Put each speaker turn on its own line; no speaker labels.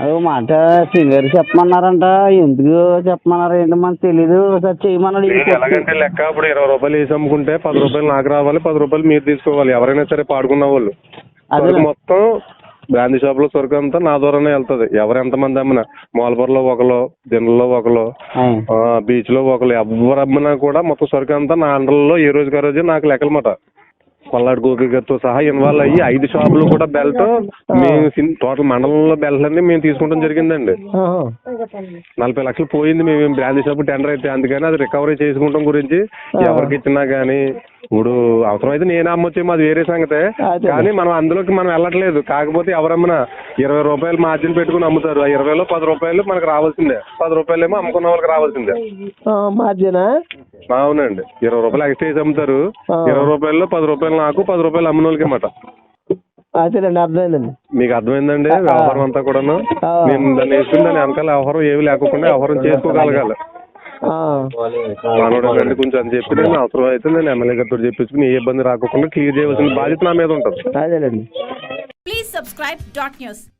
అది మాట సింగర్ చెప్పమన్నారంట. ఎందుకు చెప్పమన్నారు? ఏంటో మనకు తెలీదు. ఒకసారి చేయమన్నాడు
ఎలాగంటే లెక్క ఇప్పుడు ఇరవై రూపాయలు వేసి అమ్ముకుంటే పది రూపాయలు నాకు రావాలి పది రూపాయలు మీరు తీసుకోవాలి. ఎవరైనా సరే పాడుకున్న వాళ్ళు.
అదే.
మొత్తం గాంధీ షాప్లో సరుకు అంతా నా ద్వారానే వెళ్తది. ఎవరు ఎంతమంది అమ్మినా? మోల్పూర్లో ఒకరు దిండ్లలో ఒకరు. బీచ్లో ఒకరు ఎవరు అమ్మినా కూడా మొత్తం సరుకు అంతా నా అండర్లో ఏ రోజుకి ఆ రోజే నాకు లెక్కలమాట. కొల్లాడి గోపి గారితో సహా ఇన్వాల్వ్ అయ్యి ఐదు షాపులు కూడా బెల్ట్ మేము టోటల్ మండలంలో బెల్ట్ అన్ని మేము తీసుకోవడం జరిగిందండి. నలభై లక్షలు పోయింది మేము బ్రాండ్ షాప్ టెండర్ అయితే అందుకని అది రికవరీ చేసుకుంటాం గురించి. ఎవరికి ఇచ్చినా కానీ ఇప్పుడు అవసరమైతే నేనే అమ్మొచ్చేమో అది వేరే సంగతే. కానీ మనం అందులోకి మనం వెళ్ళట్లేదు. కాకపోతే ఎవరమ్మన్నా ఇరవై రూపాయలు మార్జిన్ పెట్టుకుని అమ్ముతారు. ఆ ఇరవైలో పది రూపాయలు మనకు రావాల్సిందే. పది రూపాయలు ఏమో అమ్ముకున్న వాళ్ళకి రావాల్సిందే.
మార్జినా
అవునండి. ఇరవై రూపాయలు ఎక్స్ట్రా వేసి అమ్ముతారు.
ఆ.
ఇరవై రూపాయల్లో పది రూపాయలు నాకు పది రూపాయలు అమ్మిన వాళ్ళకి అన్నమాట
అదేనండి అర్థమైందండి.
మీకు అర్థమైందండి? వ్యవహారం అంతా కూడాను.
ఆ.
నేను దాన్ని వేసుకుని దాని వెనకాల వ్యవహారం ఏమి లేకుండా వ్యవహారం చేసుకోగలగాలి.
ఆ.
కొంచెం అని చెప్పి నేను అవసరం అయితే నేను ఎమ్మెల్యే గారితో చెప్పించుకుని ఏ ఇబ్బంది రాకుండా క్లియర్ చేయవలసిన బాధ్యత నా మీద ఉంటుంది.
అదేనండి
Please subscribe dot news.